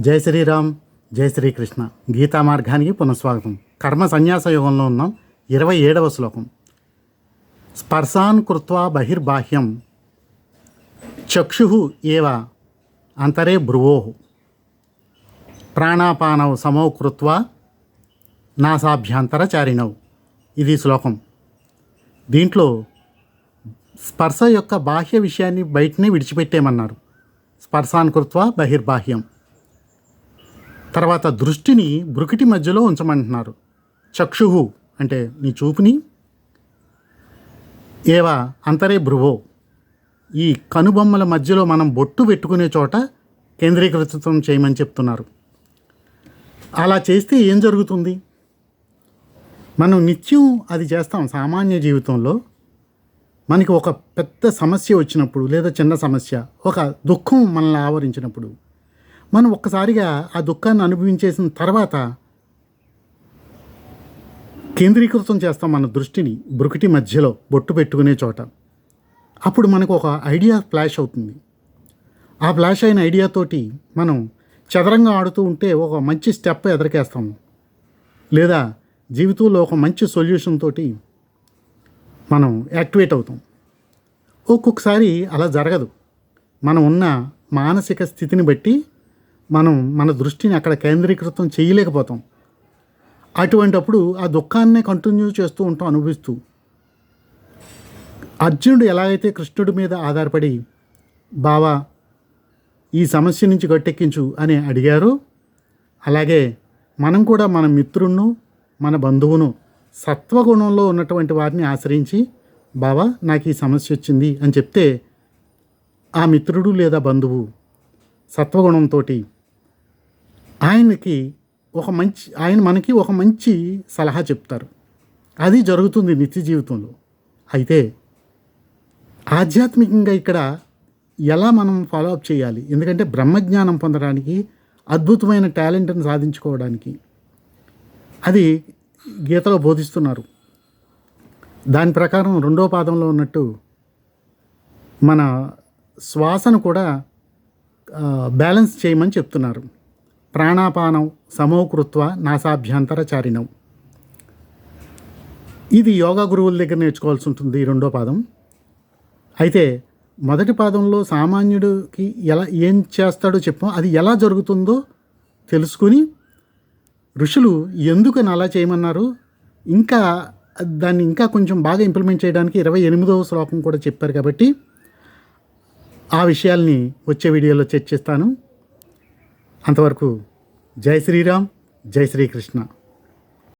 జై శ్రీరామ్ జై శ్రీకృష్ణ. గీతా మార్గానికి పునఃస్వాగతం. కర్మ సన్యాస యుగంలో ఉన్నాం. ఇరవై ఏడవ శ్లోకం. స్పర్శాన్ కృత్వా బహిర్బాహ్యం చక్షు ఏవ అంతరే భ్రువో. ప్రాణాపానౌ సమౌ కృత్వా నాసాభ్యంతరచారిణౌ. ఇది శ్లోకం. దీంట్లో స్పర్శ యొక్క బాహ్య విషయాన్ని బయటనే విడిచిపెట్టేమన్నారు. స్పర్శాన్ కృత్వా బహిర్బాహ్యం. తర్వాత దృష్టిని బ్రుకిటి మధ్యలో ఉంచమంటున్నారు. చక్షుహు అంటే నీ చూపుని. ఏవా అంతరే భ్రువో. ఈ కనుబొమ్మల మధ్యలో మనం బొట్టు పెట్టుకునే చోట కేంద్రీకృతం చేయమని చెప్తున్నారు. అలా చేస్తే ఏం జరుగుతుంది? మనం నిత్యం అది చేస్తాం సామాన్య జీవితంలో. మనకి ఒక పెద్ద సమస్య వచ్చినప్పుడు లేదా చిన్న సమస్య ఒక దుఃఖం మనల్ని ఆవరించినప్పుడు మనం ఒక్కసారిగా ఆ దుఃఖాన్ని అనుభవించేసిన తర్వాత కేంద్రీకృతం చేస్తాం మన దృష్టిని బ్రుకిటి మధ్యలో బొట్టు పెట్టుకునే చోట. అప్పుడు మనకు ఒక ఐడియా ఫ్లాష్ అవుతుంది. ఆ ఫ్లాష్ అయిన ఐడియాతోటి మనం చదరంగా ఆడుతూ ఉంటే ఒక మంచి స్టెప్ ఎదరికేస్తాము లేదా జీవితంలో ఒక మంచి సొల్యూషన్ తోటి మనం యాక్టివేట్ అవుతాం. ఒక్కొక్కసారి అలా జరగదు. మనం ఉన్న మానసిక స్థితిని బట్టి మనం మన దృష్టిని అక్కడ కేంద్రీకృతం చేయలేకపోతాం. అటువంటప్పుడు ఆ దుఃఖాన్నే కంటిన్యూ చేస్తూ ఉంటాం అనుభవిస్తూ. అర్జునుడు ఎలాగైతే కృష్ణుడి మీద ఆధారపడి బావా ఈ సమస్య నుంచి గట్టెక్కించు అని అడిగారు అలాగే మనం కూడా మన మిత్రులను మన బంధువును సత్వగుణంలో ఉన్నటువంటి వారిని ఆశ్రయించి బావా నాకు ఈ సమస్య వచ్చింది అని చెప్తే ఆ మిత్రుడు లేదా బంధువు సత్వగుణంతో ఆయనకి ఒక మంచి ఆయన మనకి ఒక మంచి సలహా చెప్తారు. అది జరుగుతుంది నిత్య జీవితంలో. అయితే ఆధ్యాత్మికంగా ఇక్కడ ఎలా మనం ఫాలో అప్ చేయాలి? ఎందుకంటే బ్రహ్మజ్ఞానం పొందడానికి అద్భుతమైన టాలెంట్ని సాధించుకోవడానికి అది గీతలో బోధిస్తున్నారు. దాని ప్రకారం రెండో పాదంలో ఉన్నట్టు మన శ్వాసను కూడా బ్యాలెన్స్ చేయమని చెప్తున్నారు. ప్రాణాపానం సమోకృత్వ నాసాభ్యంతరచారిణం. ఇది యోగా గురువుల దగ్గర నేర్చుకోవాల్సి ఉంటుంది ఈ రెండో పాదం. అయితే మొదటి పాదంలో సామాన్యుడికి ఎలా ఏం చేస్తాడో చెప్పాం అది ఎలా జరుగుతుందో తెలుసుకుని ఋషులు ఎందుకని అలా చేయమన్నారు? ఇంకా దాన్ని ఇంకా కొంచెం బాగా ఇంప్లిమెంట్ చేయడానికి ఇరవై ఎనిమిదవ శ్లోకం కూడా చెప్పారు కాబట్టి ఆ విషయాల్ని వచ్చే వీడియోలో చర్చిస్తాను. అంతవరకు జై శ్రీరామ్ జై శ్రీకృష్ణ.